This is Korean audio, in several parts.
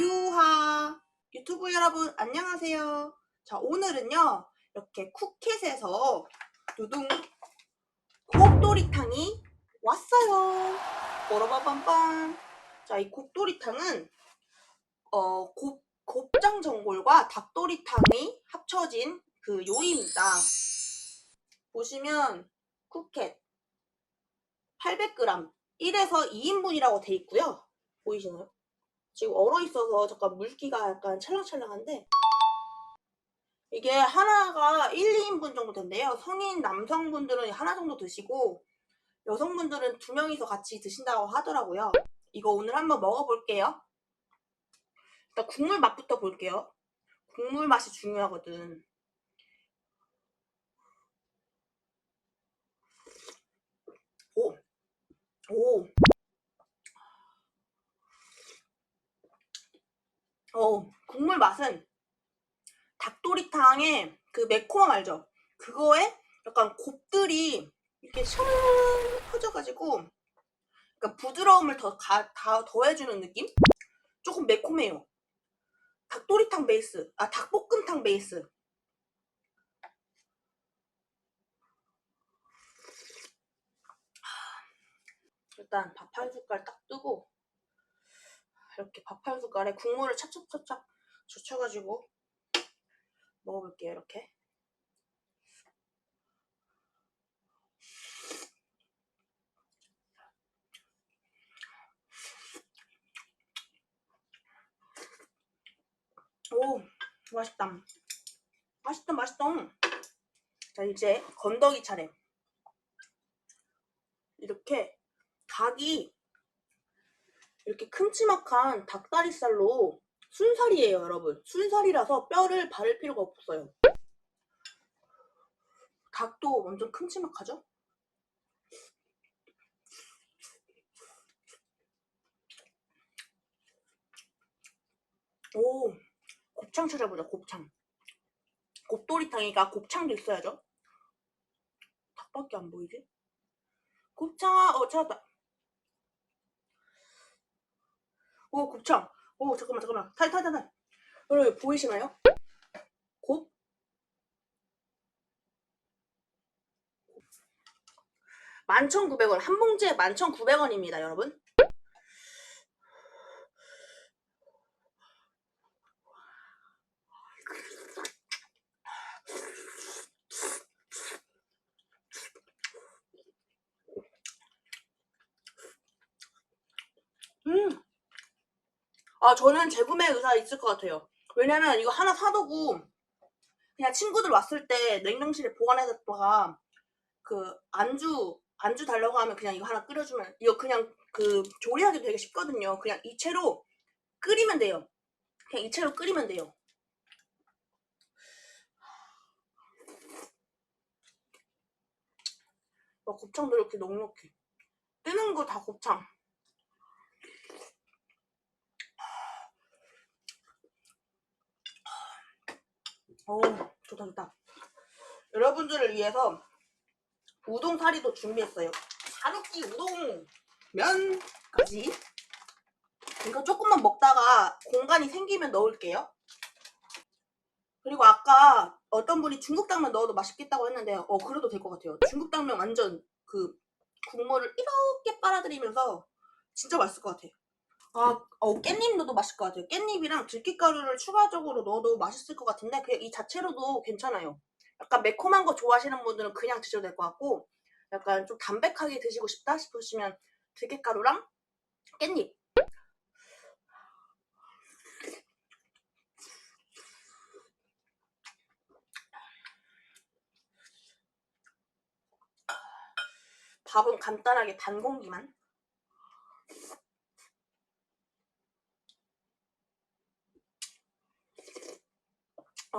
유하 유튜브 여러분 안녕하세요. 자 오늘은요 이렇게 쿠켓에서 두둥 곱돌이탕이 왔어요. 뽀로바밤밤. 자이 곱돌이탕은 어 곱, 곱창 전골과 닭도리탕이 합쳐진 그 요리입니다. 보시면 쿠켓 800g 1에서 2인분이라고 돼 있고요. 보이시나요? 지금 얼어 있어서 잠깐 물기가 약간 찰랑찰랑한데 이게 하나가 1, 2인분 정도 된대요. 성인 남성분들은 하나 정도 드시고 여성분들은 두 명이서 같이 드신다고 하더라고요. 이거 오늘 한번 먹어볼게요. 일단 국물 맛부터 볼게요. 국물 맛이 중요하거든. 오, 오, 어, 국물 맛은 닭도리탕의 그 매콤함 알죠? 그거에 약간 곱들이 이렇게 샤 퍼져가지고 그러니까 부드러움을 더, 가, 다 더해주는 느낌? 조금 매콤해요. 닭도리탕 베이스, 아 닭볶음탕 베이스. 일단 밥 한 숟갈 딱 뜨고 이렇게 밥 한 숟갈에 국물을 차찹차찹 젖혀가지고 먹어볼게요 이렇게. 오 맛있다. 맛있다 맛있다. 자 이제 건더기 차례. 이렇게 닭이 이렇게 큼지막한 닭다리살로 순살이에요, 여러분. 순살이라서 뼈를 바를 필요가 없어요. 닭도 완전 큼지막하죠? 오, 곱창 찾아보자, 곱창. 곱돌이탕이니까 곱창도 있어야죠. 닭밖에 안 보이지? 곱창, 어, 찾았다. 오 곱창. 오 잠깐만 잠깐만. 타이 타이 타이 타이 여러분 보이시나요? 곱? 11,900원. 한 봉지에 11,900원입니다 여러분. 음 아, 저는 재구매 의사 있을 것 같아요. 왜냐면 이거 하나 사두고 그냥 친구들 왔을 때 냉동실에 보관해뒀다가 그 안주 안주 달라고 하면 그냥 이거 하나 끓여주면 이거 그냥 그 조리하기 되게 쉽거든요. 그냥 이 채로 끓이면 돼요. 그냥 이 채로 끓이면 돼요. 와, 곱창도 이렇게 넉넉해. 뜨는 거 다 곱창. 오, 좋다, 좋다. 여러분들을 위해서 우동 사리도 준비했어요. 사루기 우동 면까지. 이거 조금만 먹다가 공간이 생기면 넣을게요. 그리고 아까 어떤 분이 중국 당면 넣어도 맛있겠다고 했는데, 어, 그래도 될 것 같아요. 중국 당면 완전 그 국물을 이렇게 빨아들이면서 진짜 맛있을 것 같아요. 아, 어, 깻잎 넣어도 맛있을 것 같아요. 깻잎이랑 들깨가루를 추가적으로 넣어도 맛있을 것 같은데, 그냥 이 자체로도 괜찮아요. 약간 매콤한 거 좋아하시는 분들은 그냥 드셔도 될 것 같고, 약간 좀 담백하게 드시고 싶다 싶으시면 들깨가루랑 깻잎. 밥은 간단하게 반 공기만.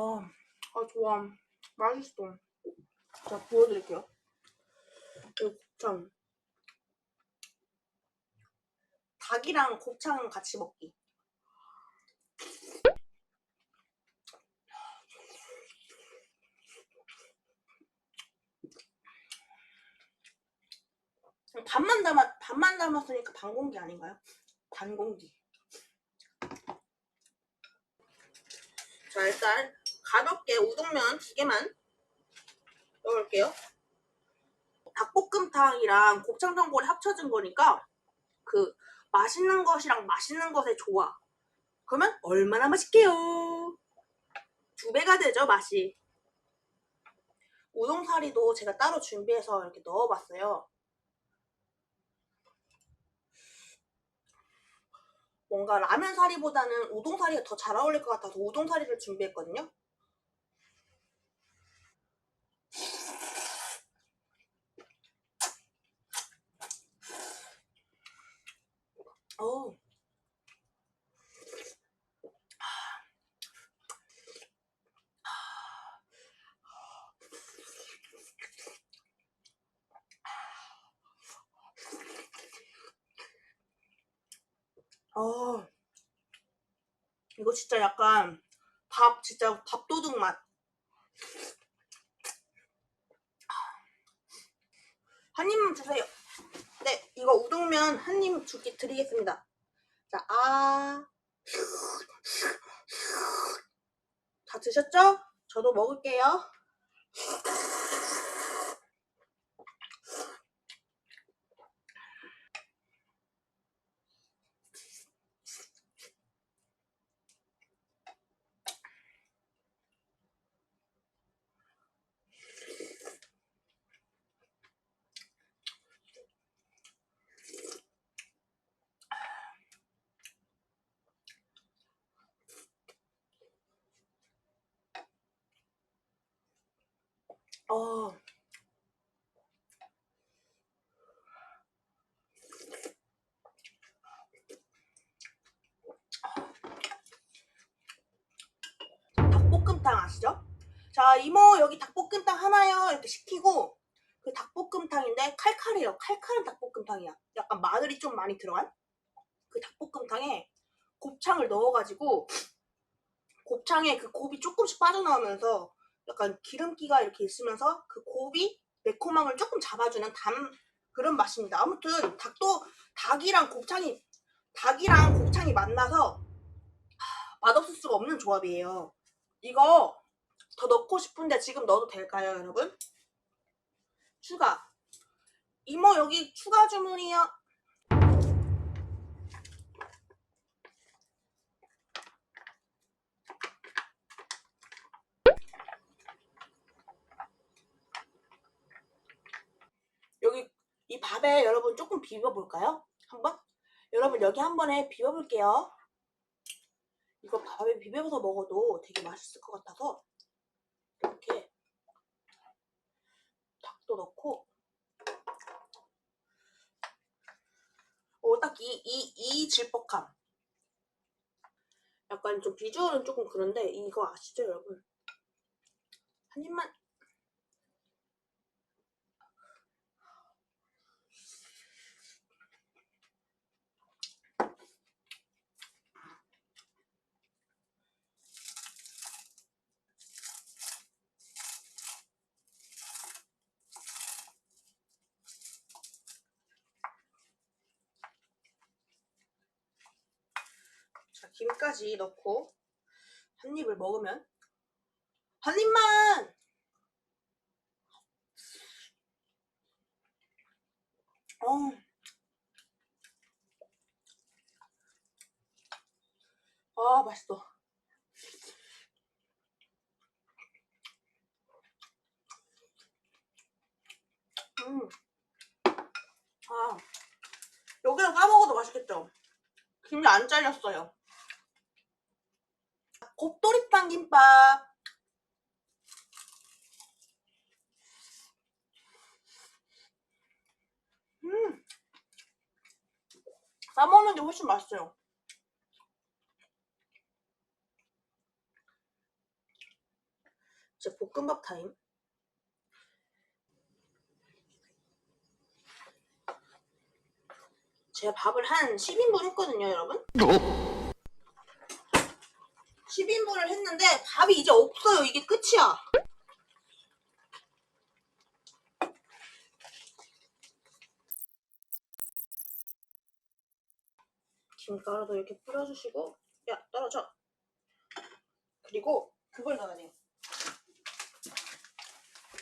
아, 아 좋아. 맛있어. 자, 보여드릴게요. 이 곱창. 닭이랑 곱창 같이 먹기. 반만 담아 반만 담았으니까 반 공기 아닌가요? 반 공기. 자 일단 가볍게 우동면 두 개만 넣을게요. 닭볶음탕이랑 곱창전골이 합쳐진 거니까 그 맛있는 것이랑 맛있는 것의 조화. 그러면 얼마나 맛있게요. 두 배가 되죠 맛이. 우동사리도 제가 따로 준비해서 이렇게 넣어봤어요. 뭔가 라면 사리보다는 우동 사리가 더 잘 어울릴 것 같아서 우동 사리를 준비했거든요. 어. 어. 이거 진짜 약간 밥 진짜 밥도둑 맛. 한 입만 주세요. 네, 이거 우동면 한 입 줄게 드리겠습니다. 자, 아. 다 드셨죠? 저도 먹을게요. 어. 닭볶음탕 아시죠? 자, 이모 여기 닭볶음탕 하나요? 이렇게 시키고 그 닭볶음탕인데 칼칼해요. 칼칼한 닭볶음탕이야. 약간 마늘이 좀 많이 들어간 그 닭볶음탕에 곱창을 넣어가지고 곱창에 그 곱이 조금씩 빠져나오면서 약간 기름기가 이렇게 있으면서 그 곱이 매콤함을 조금 잡아주는 담 그런 맛입니다. 아무튼 닭도 닭이랑 곱창이 닭이랑 곱창이 만나서 하, 맛없을 수가 없는 조합이에요. 이거 더 넣고 싶은데 지금 넣어도 될까요, 여러분? 추가. 이모 여기 추가 주문이요. 여기 이 밥에 여러분 조금 비벼볼까요? 한번? 여러분 여기 한 번에 비벼볼게요. 이거 밥에 비벼서 먹어도 되게 맛있을 것 같아서 이렇게 닭도 넣고 어, 딱 이, 이, 이 질퍽함. 약간 좀 비주얼은 조금 그런데 이거 아시죠 여러분? 한 입만 자, 김까지 넣고 한 입을 먹으면 한 입만! 어. 아, 맛있어. 음. 아. 여기다 싸먹어도 맛있겠죠? 김이 안 잘렸어요. 곱돌이빵 김밥. 음. 싸먹는 게 훨씬 맛있어요. 이제 볶음밥 타임. 제가 밥을 한 10인분 했거든요, 여러분. 10인분을 했는데 밥이 이제 없어요. 이게 끝이야. 김가루도 이렇게 뿌려주시고 야 떨어져 그리고 그걸 넣어야 돼요.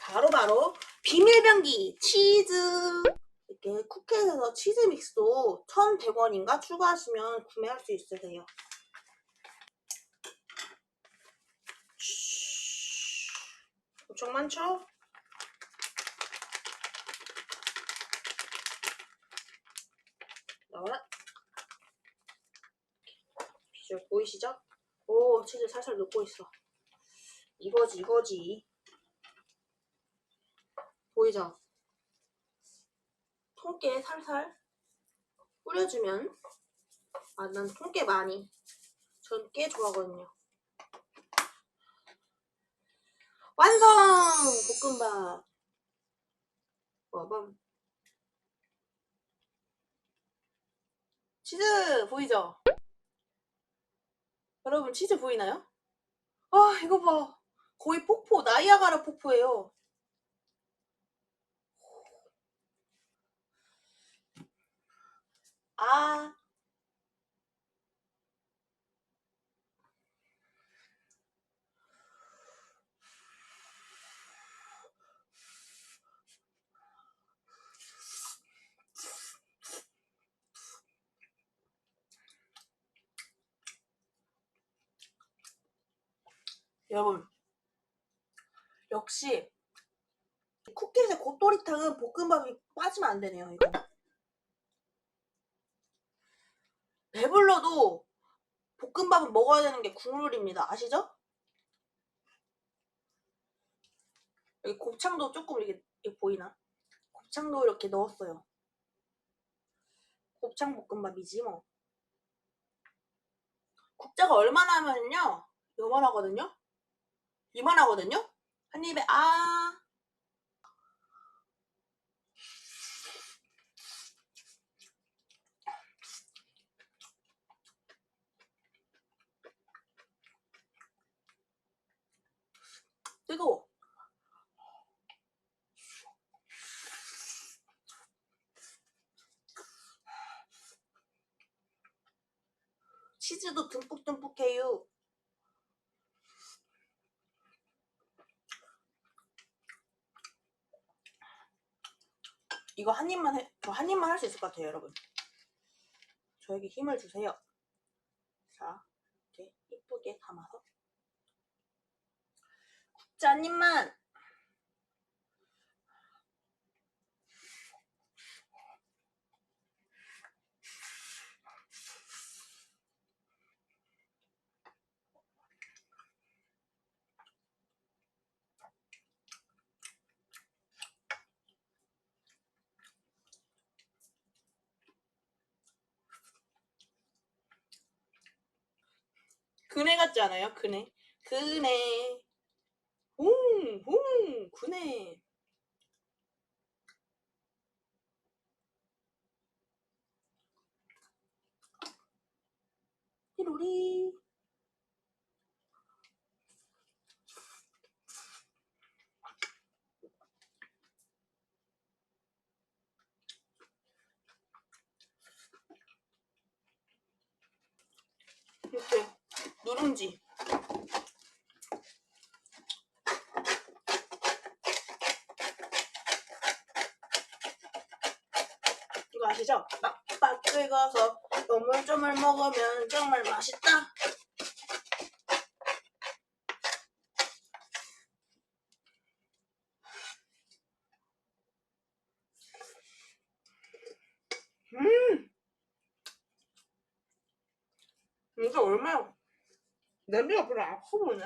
바로바로 비밀병기 치즈 이렇게 쿠켓에서 치즈 믹스도 1,100원인가 추가하시면 구매할 수 있으세요. 엄청 많죠? 나와라. 비주얼 보이시죠? 오, 치즈 살살 녹고 있어. 이거지, 이거지. 보이죠? 통깨 살살 뿌려주면 아, 난 통깨 많이. 전 깨 좋아하거든요. 완성! 볶음밥. 와밤. 치즈 보이죠? 여러분 치즈 보이나요? 아 이거 봐 거의 폭포 나이아가라 폭포예요 아 여러분 역시 쿠키의 곱돌이탕은 볶음밥이 빠지면 안 되네요 이거. 배불러도 볶음밥은 먹어야 되는 게 국룰입니다. 아시죠? 여기 곱창도 조금 이게, 이게 보이나? 곱창도 이렇게 넣었어요. 곱창 볶음밥이지 뭐. 국자가 얼마나 하면요? 요만하거든요 이만하거든요? 한 입에 아. 뜨거워. 치즈도 듬뿍듬뿍해요 이거 한 입만 해, 저 한 입만 할 수 있을 것 같아요, 여러분. 저에게 힘을 주세요. 자, 이렇게 이쁘게 담아서. 국자 한 입만! 그네 같지 않아요? 그네. 그네. 홍, 홍, 그네. 히로리. 이렇게 누룽지. 이거 아시죠? 빡빡 긁어서 쪼물쪼물 먹으면 정말 맛있다. 음! 이게 얼마야? 냄비가 별로 안 커 보이네?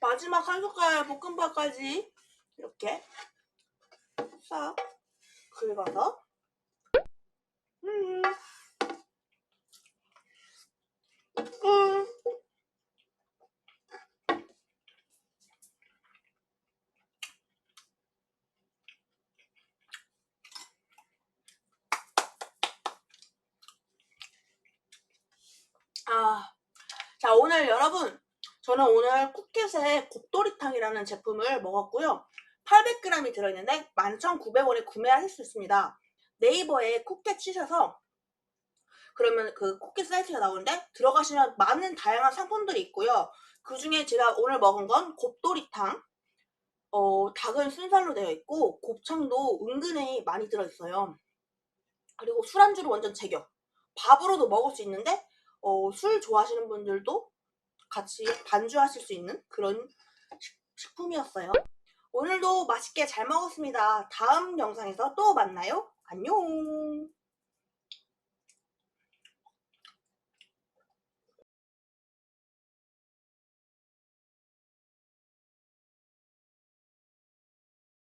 마지막 한 숟갈 볶음밥까지 이렇게 싹 긁어서 음. 음. 아, 자 오늘 여러분 저는 오늘 쿠켓의 곱돌이탕이라는 제품을 먹었고요. 800g이 들어있는데 11,900원에 구매하실 수 있습니다. 네이버에 쿠켓 치셔서 그러면 그 쿠켓 사이트가 나오는데 들어가시면 많은 다양한 상품들이 있고요. 그 중에 제가 오늘 먹은 건 곱돌이탕, 어, 닭은 순살로 되어 있고 곱창도 은근히 많이 들어있어요. 그리고 술안주로 완전 제격. 밥으로도 먹을 수 있는데 어, 술 좋아하시는 분들도 같이 반주하실 수 있는 그런 식- 식품이었어요. 오늘도 맛있게 잘 먹었습니다. 다음 영상에서 또 만나요. 안녕.